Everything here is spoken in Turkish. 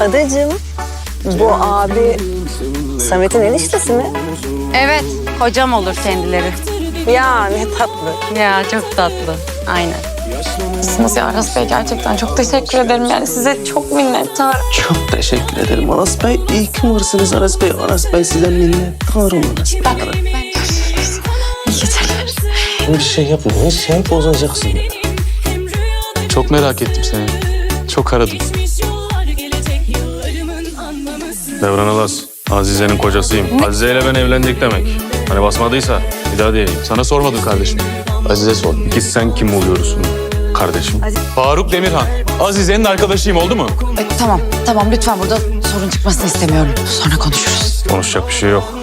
Adacığım, bu abi Samet'in eniştesi mi? Evet, kocam olur kendileri. Ya ne tatlı. Ya çok tatlı. Aynen. Siz ya Aras Bey gerçekten çok teşekkür ederim. Yani size çok minnettar. Çok teşekkür ederim Aras Bey. İyi ki varsınız Aras Bey. Aras Bey size minnettarım Aras Bey. Bak ben... İyi geceler. Bir şey yapmayın. Şey bozacaksın. Çok merak ettim seni. Çok aradım. Devran Alas, Azize'nin kocasıyım. Azize ile ben evlendik demek. Hani basmadıysa bir daha diyeyim. Sana sormadım kardeşim. Azize sor. İki sen kim oluyorsun kardeşim? Faruk Demirhan. Azize'nin arkadaşıyım oldu mu? E, tamam, tamam lütfen burada sorun çıkmasını istemiyorum. Sonra konuşuruz. Konuşacak bir şey yok.